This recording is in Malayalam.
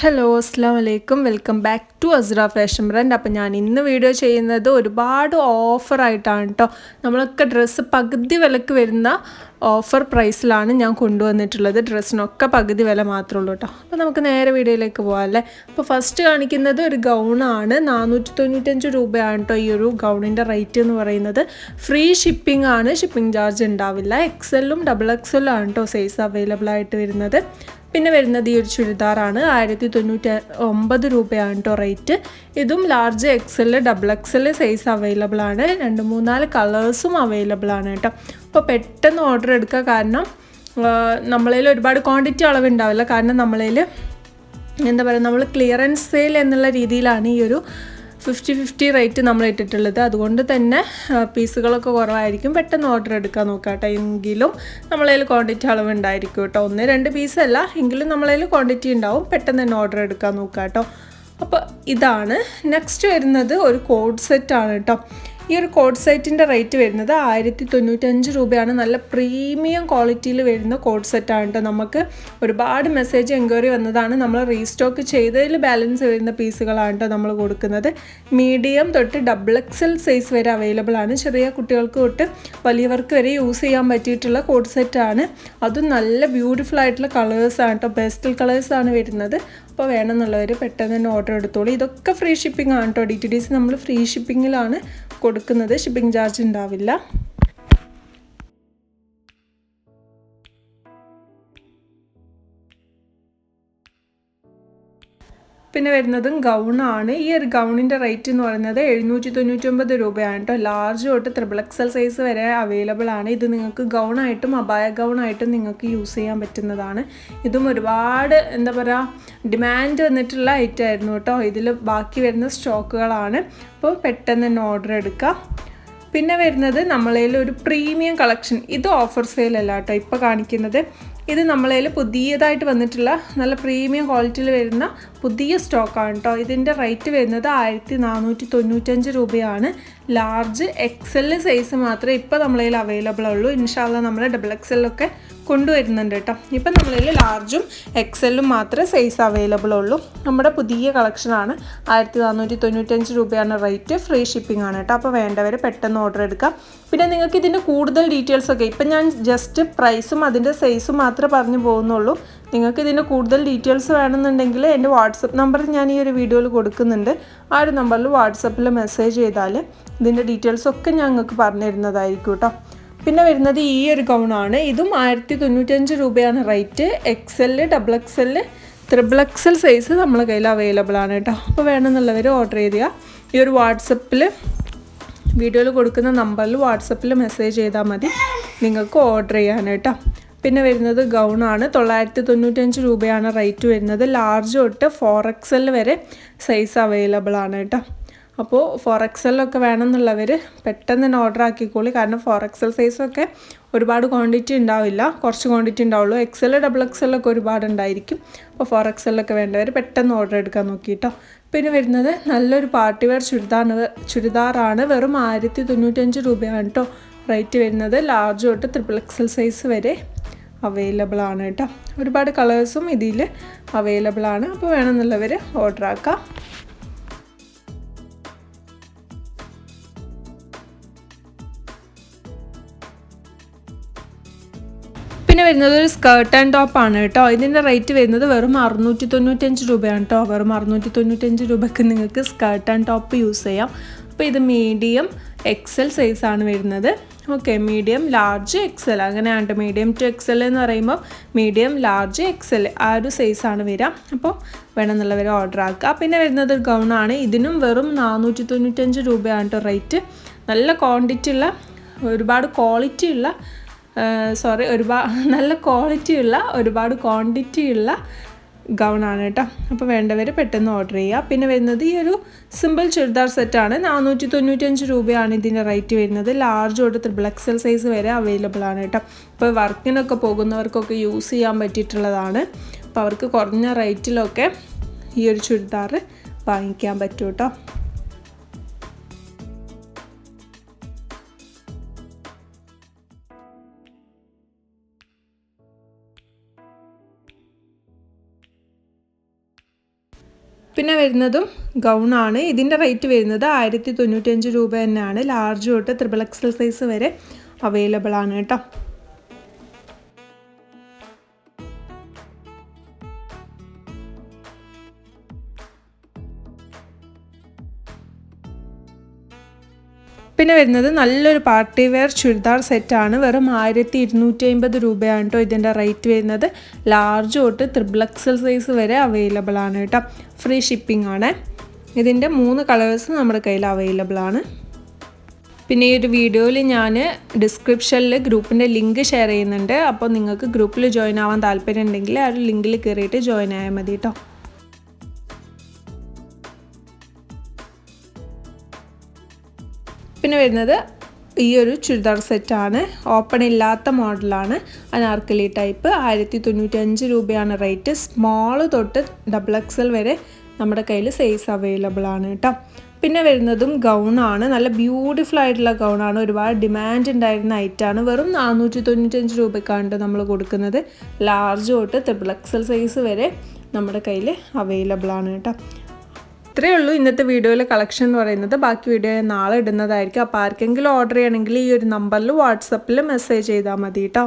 ഹലോ അസ്സാം വലൈക്കും welcome back to Asra fashion brand അപ്പം ഞാൻ ഇന്ന് വീഡിയോ ചെയ്യുന്നത് ഒരുപാട് ഓഫറായിട്ടാണ് കേട്ടോ നമ്മളൊക്കെ ഡ്രസ്സ് പകുതി വിലക്ക് വരുന്ന ഓഫർ പ്രൈസിലാണ് ഞാൻ കൊണ്ടുവന്നിട്ടുള്ളത്. ഡ്രസ്സിനൊക്കെ പകുതി വില മാത്രമേ ഉള്ളൂ കേട്ടോ അപ്പോൾ നമുക്ക് നേരെ വീഡിയോയിലേക്ക് പോകാം അല്ലേ? അപ്പോൾ ഫസ്റ്റ് കാണിക്കുന്നത് ഒരു ഗൗണാണ് നാനൂറ്റി തൊണ്ണൂറ്റഞ്ച് രൂപയാണ് കേട്ടോ ഈ ഒരു ഗൗണിന്റെ റേറ്റ് എന്ന് പറയുന്നത്. ഫ്രീ ഷിപ്പിംഗ് ആണ്. ഷിപ്പിംഗ് ചാർജ് ഉണ്ടാവില്ല. എക്സെല്ലും ഡബിൾ എക്സെല്ലും ആണ് കേട്ടോ സൈസ് അവൈലബിൾ ആയിട്ട് വരുന്നത്. പിന്നെ വരുന്നത് ഈ ഒരു ചുരിദാറാണ്. ആയിരത്തി തൊണ്ണൂറ്റി ഒമ്പത് രൂപയാണ് കേട്ടോ റേറ്റ്. ഇതും large XL double XL size available ആണ്. രണ്ട് മൂന്നാൽ കളേഴ്സും അവൈലബിൾ ആണ് കേട്ടോ അപ്പോൾ പെട്ടെന്ന് ഓർഡർ എടുക്കുക കാരണം നമ്മളതിൽ ഒരുപാട് ക്വാണ്ടിറ്റി അളവുണ്ടാവില്ല. കാരണം നമ്മളതിൽ എന്താ പറയുക നമ്മൾ ക്ലിയറൻസ് സെയിൽ എന്നുള്ള രീതിയിലാണ് ഈ ഒരു ഫിഫ്റ്റി ഫിഫ്റ്റി റേറ്റ് നമ്മൾ ഇട്ടിട്ടുള്ളത്. അതുകൊണ്ട് തന്നെ പീസുകളൊക്കെ കുറവായിരിക്കും. പെട്ടെന്ന് ഓർഡർ എടുക്കാൻ നോക്കാം കേട്ടോ. എങ്കിലും നമ്മളതിൽ ക്വാണ്ടിറ്റി അളവ് ഉണ്ടായിരിക്കും കേട്ടോ. ഒന്ന് രണ്ട് പീസല്ല എങ്കിലും നമ്മളതിൽ ക്വാണ്ടിറ്റി ഉണ്ടാവും. പെട്ടെന്ന് തന്നെ ഓർഡർ എടുക്കാൻ നോക്കാം കേട്ടോ. അപ്പോൾ ഇതാണ്. നെക്സ്റ്റ് വരുന്നത് ഒരു കോഡ് സെറ്റാണ് കേട്ടോ. ഈ ഒരു കോഡ് സെറ്റിന്റെ റേറ്റ് വരുന്നത് ആയിരത്തി തൊണ്ണൂറ്റഞ്ച് രൂപയാണ്. നല്ല പ്രീമിയം ക്വാളിറ്റിയിൽ വരുന്ന കോഡ് സെറ്റാണ് കേട്ടോ നമുക്ക് ഒരുപാട് മെസ്സേജ് എൻക്വയറി വന്നതാണ്. നമ്മൾ റീസ്റ്റോക്ക് ചെയ്തതിൽ ബാലൻസ് വരുന്ന പീസുകളാണ് കേട്ടോ നമ്മൾ കൊടുക്കുന്നത്. മീഡിയം തൊട്ട് ഡബിൾ എക്സൽ സൈസ് വരെ അവൈലബിൾ ആണ്. ചെറിയ കുട്ടികൾക്ക് തൊട്ട് വലിയവർക്ക് വരെ യൂസ് ചെയ്യാൻ പറ്റിയിട്ടുള്ള കോഡ് സെറ്റാണ് അതും നല്ല ബ്യൂട്ടിഫുൾ ആയിട്ടുള്ള കളേഴ്സാണ് കേട്ടോ പേസ്റ്റൽ കളേഴ്സാണ് വരുന്നത്. അപ്പോൾ വേണമെന്നുള്ളവർ പെട്ടെന്ന് തന്നെ ഓർഡർ എടുത്തോളൂ. ഇതൊക്കെ ഫ്രീ ഷിപ്പിംഗ് ആണ് കേട്ടോ ഡി ടി ഡി സി നമ്മൾ ഫ്രീ ഷിപ്പിങ്ങിലാണ് കൊടുക്കുന്നത് ഷിപ്പിംഗ് ചാർജ് ഉണ്ടാവില്ല. പിന്നെ വരുന്നതും ഗൗണാണ് ഈ ഒരു ഗൗണിന്റെ റേറ്റ് എന്ന് പറയുന്നത് എഴുന്നൂറ്റി തൊണ്ണൂറ്റൊമ്പത് രൂപയാണ് കേട്ടോ ലാർജ് തൊട്ട് ത്രിബിൾ എക്സൽ സൈസ് വരെ അവൈലബിൾ ആണ്. ഇത് നിങ്ങൾക്ക് ഗൗണായിട്ടും അബായ ഗൗണായിട്ടും നിങ്ങൾക്ക് യൂസ് ചെയ്യാൻ പറ്റുന്നതാണ്. ഇതും ഒരുപാട് എന്താ പറയുക ഡിമാൻഡ് വന്നിട്ടുള്ള ഐറ്റം ആയിരുന്നു കേട്ടോ ഇതിൽ ബാക്കി വരുന്ന സ്റ്റോക്കുകളാണ്. അപ്പോൾ പെട്ടെന്ന് തന്നെ ഓർഡർ എടുക്കാം. പിന്നെ വരുന്നത് നമ്മളതിൽ ഒരു പ്രീമിയം കളക്ഷൻ ഇത് ഓഫർ സെയിലല്ല കേട്ടോ ഇപ്പോൾ കാണിക്കുന്നത് ഇത് നമ്മളതിൽ പുതിയതായിട്ട് വന്നിട്ടുള്ള നല്ല പ്രീമിയം ക്വാളിറ്റിയിൽ വരുന്ന പുതിയ സ്റ്റോക്കാണ് കേട്ടോ ഇതിന്റെ റേറ്റ് വരുന്നത് ആയിരത്തി നാനൂറ്റി തൊണ്ണൂറ്റഞ്ച് രൂപയാണ്. ലാർജ് എക്സൽ സൈസ് മാത്രമേ ഇപ്പോൾ നമ്മളതിൽ അവൈലബിൾ ഉള്ളൂ. ഇൻഷാല്ല നമ്മൾ ഡബിൾ എക്സലൊക്കെ കൊണ്ടുവരുന്നുണ്ട് കേട്ടോ ഇപ്പം നമ്മളതിൽ ലാർജും എക്സലും മാത്രമേ സൈസ് അവൈലബിൾ ഉള്ളൂ. നമ്മുടെ പുതിയ കളക്ഷനാണ് ആയിരത്തി നാനൂറ്റി തൊണ്ണൂറ്റഞ്ച് രൂപയാണ് റേറ്റ് ഫ്രീ ഷിപ്പിംഗ് ആണ് കേട്ടോ അപ്പോൾ വേണ്ടവർ പെട്ടെന്ന് ഓർഡർ എടുക്കാം. പിന്നെ നിങ്ങൾക്ക് ഇതിന്റെ കൂടുതൽ ഡീറ്റെയിൽസ് ഒക്കെ ഇപ്പം ഞാൻ ജസ്റ്റ് പ്രൈസും അതിന്റെ സൈസും മാത്രമേ പറഞ്ഞു പോകുന്നുള്ളൂ. നിങ്ങൾക്ക് ഇതിന്റെ കൂടുതൽ ഡീറ്റെയിൽസ് വേണമെന്നുണ്ടെങ്കിൽ എന്റെ വാട്സപ്പ് നമ്പർ ഞാൻ ഈ ഒരു വീഡിയോയിൽ കൊടുക്കുന്നുണ്ട്. ആ ഒരു നമ്പറിൽ വാട്സപ്പിൽ മെസ്സേജ് ചെയ്താൽ ഇതിന്റെ ഡീറ്റെയിൽസ് ഒക്കെ ഞങ്ങൾക്ക് പറഞ്ഞു തരുന്നതായിരിക്കും കേട്ടോ. പിന്നെ വരുന്നത് ഈ ഒരു ഗൗണാണ് ഇതും ആയിരത്തി തൊണ്ണൂറ്റഞ്ച് രൂപയാണ് rate. XL double XL triple XL size നമ്മളെ കയ്യിൽ അവൈലബിൾ ആണ് കേട്ടോ. അപ്പോൾ വേണമെന്നുള്ളവർ ഓർഡർ ചെയ്യുക. ഈ ഒരു വാട്സപ്പിൽ വീഡിയോയിൽ കൊടുക്കുന്ന നമ്പറിൽ വാട്സപ്പിൽ മെസ്സേജ് ചെയ്താൽ മതി. നിങ്ങൾക്ക് ഓർഡർ ചെയ്യാൻ കേട്ടോ പിന്നെ വരുന്നത് ഗൗണാണ് തൊള്ളായിരത്തി തൊണ്ണൂറ്റഞ്ച് രൂപയാണ് റേറ്റ് വരുന്നത്. ലാർജ് തൊട്ട് ഫോർ എക്സൽ വരെ സൈസ് അവൈലബിൾ ആണ് കേട്ടോ. അപ്പോൾ ഫോർ എക്സലൊക്കെ വേണമെന്നുള്ളവർ പെട്ടെന്ന് തന്നെ ഓർഡർ ആക്കിക്കോളി. കാരണം ഫോർ എക്സൽ സൈസൊക്കെ ഒരുപാട് ക്വാണ്ടിറ്റി ഉണ്ടാവില്ല. കുറച്ച് ക്വാണ്ടിറ്റി ഉണ്ടാവുള്ളൂ. എക്സൽ ഡബിൾ എക്സലൊക്കെ ഒരുപാട് ഉണ്ടായിരിക്കും. അപ്പോൾ ഫോർ എക്സലൊക്കെ വേണ്ടവർ പെട്ടെന്ന് ഓർഡർ എടുക്കാൻ നോക്കിയിട്ടോ പിന്നെ വരുന്നത് നല്ലൊരു പാർട്ടി വെയർ ചുരിദാർ ചുരിദാറാണ് വെറും ആയിരത്തി തൊണ്ണൂറ്റഞ്ച് രൂപയാണ് കേട്ടോ റേറ്റ് വരുന്നത്. ലാർജ് തൊട്ട് ട്രിപ്പിൾ എക്സൽ സൈസ് വരെ അവൈലബിൾ ആണ് കേട്ടോ. ഒരുപാട് കളേഴ്സും ഇതിൽ അവൈലബിൾ ആണ്. അപ്പോൾ വേണമെന്നുള്ളവർ ഓർഡർ ആക്കാം. പിന്നെ വരുന്നത് ഒരു സ്കേർട്ട് ആൻഡ് ടോപ്പ് ആണ് കേട്ടോ. ഇതിന്റെ റേറ്റ് വരുന്നത് വെറും അറുന്നൂറ്റി തൊണ്ണൂറ്റഞ്ച് രൂപയാണ് കേട്ടോ. വെറും അറുന്നൂറ്റി തൊണ്ണൂറ്റഞ്ച് രൂപയ്ക്ക് നിങ്ങൾക്ക് സ്കേർട്ട് ആൻഡ് ടോപ്പ് യൂസ് ചെയ്യാം. അപ്പോൾ ഇത് മീഡിയം എക്സൽ സൈസാണ് വരുന്നത്. ഓക്കെ മീഡിയം ലാർജ് എക്സൽ അങ്ങനെയാണ് മീഡിയം ടു എക്സൽ എന്ന് പറയുമ്പോൾ മീഡിയം ലാർജ് എക്സൽ ആ ഒരു സൈസാണ് വരിക. അപ്പോൾ വേണമെന്നുള്ളവർ ഓർഡർ ആക്കുക. പിന്നെ വരുന്നത് ഗൗണാണ് ഇതിനും വെറും നാനൂറ്റി തൊണ്ണൂറ്റഞ്ച് രൂപയാണ് കേട്ടോ റേറ്റ് നല്ല ക്വാണ്ടിറ്റി ഉള്ള ഒരുപാട് ക്വാളിറ്റി ഉള്ള സോറി ഒരുപാട് നല്ല ക്വാളിറ്റി ഉള്ള ഒരുപാട് ക്വാണ്ടിറ്റി ഉള്ള ഗൗണാണ് കേട്ടോ. അപ്പോൾ വേണ്ടവർ പെട്ടെന്ന് ഓർഡർ ചെയ്യുക. പിന്നെ വരുന്നത് ഈ ഒരു സിമ്പിൾ ചുരിദാർ സെറ്റാണ് നാനൂറ്റി തൊണ്ണൂറ്റഞ്ച് രൂപയാണ് ഇതിന്റെ റേറ്റ് വരുന്നത്. ലാർജ് തൊട്ട് ത്രിബിൾ എക്സൽ സൈസ് വരെ അവൈലബിൾ ആണ് കേട്ടോ. ഇപ്പോൾ വർക്കിനൊക്കെ പോകുന്നവർക്കൊക്കെ യൂസ് ചെയ്യാൻ പറ്റിയിട്ടുള്ളതാണ്. അപ്പോൾ അവർക്ക് കുറഞ്ഞ റേറ്റിലൊക്കെ ഈ ഒരു ചുരിദാർ വാങ്ങിക്കാൻ പറ്റും കേട്ടോ. പിന്നെ വരുന്നതും ഗൗണാണ് ഇതിന്റെ റേറ്റ് വരുന്നത് ആയിരത്തി തൊണ്ണൂറ്റഞ്ച് രൂപ തന്നെയാണ്. ലാർജ് തൊട്ട് ത്രിബിൾ എക്സൽ സൈസ് വരെ അവൈലബിൾ ആണ് കേട്ടോ. പിന്നെ വരുന്നത് നല്ലൊരു പാർട്ടി വെയർ ചുരിദാർ സെറ്റാണ്. വെറും ആയിരത്തി ഇരുന്നൂറ്റി അമ്പത് രൂപയാണ് കേട്ടോ ഇതിന്റെ റേറ്റ് വരുന്നത്. ലാർജ് തൊട്ട് ത്രിബ്ലക്സൽ സൈസ് വരെ അവൈലബിൾ ആണ് കേട്ടോ ഫ്രീ ഷിപ്പിംഗ് ആണ്. ഇതിന്റെ മൂന്ന് കളേഴ്സ് നമ്മുടെ കയ്യിൽ അവൈലബിൾ ആണ്. പിന്നെ ഈ ഒരു വീഡിയോയിൽ ഞാൻ ഡിസ്ക്രിപ്ഷനിൽ ഗ്രൂപ്പിന്റെ ലിങ്ക് ഷെയർ ചെയ്യുന്നുണ്ട്. അപ്പോൾ നിങ്ങൾക്ക് ഗ്രൂപ്പിൽ ജോയിൻ ആവാൻ താല്പര്യം ഉണ്ടെങ്കിൽ ആ ഒരു ലിങ്കിൽ കയറിയിട്ട് ജോയിൻ ആയാൽ മതി കേട്ടോ പിന്നെ വരുന്നത് ഈ ഒരു ചുരിദാർ സെറ്റാണ്. ഓപ്പൺ ഇല്ലാത്ത മോഡലാണ്. അനാർക്കലി ടൈപ്പ്. ആയിരത്തി തൊണ്ണൂറ്റി അഞ്ച് രൂപയാണ് റേറ്റ്. സ്മോൾ തൊട്ട് ഡബിൾ എക്സൽ വരെ നമ്മുടെ കയ്യിൽ സൈസ് അവൈലബിൾ ആണ് കേട്ടോ. പിന്നെ വരുന്നതും ഗൗണാണ് നല്ല ബ്യൂട്ടിഫുൾ ആയിട്ടുള്ള ഗൗണാണ് ഒരുപാട് ഡിമാൻഡ് ഉണ്ടായിരുന്ന ഐറ്റാണ് വെറും നാനൂറ്റി തൊണ്ണൂറ്റഞ്ച് രൂപയ്ക്കാണ് നമ്മൾ കൊടുക്കുന്നത്. ലാർജ് തൊട്ട് ത്രിബിൾ എക്സൽ സൈസ് വരെ നമ്മുടെ കയ്യിൽ അവൈലബിൾ ആണ് കേട്ടോ. ഇത്രയേ ഉള്ളൂ ഇന്നത്തെ വീഡിയോയിലെ കളക്ഷൻ എന്ന് പറയുന്നത്. ബാക്കി വീഡിയോ നാളെ ഇടുന്നതായിരിക്കും. അപ്പോൾ ആർക്കെങ്കിലും ഓർഡർ ചെയ്യണമെങ്കിൽ ഈ ഒരു നമ്പറിൽ വാട്സപ്പിൽ മെസ്സേജ് ചെയ്താൽ മതി കേട്ടോ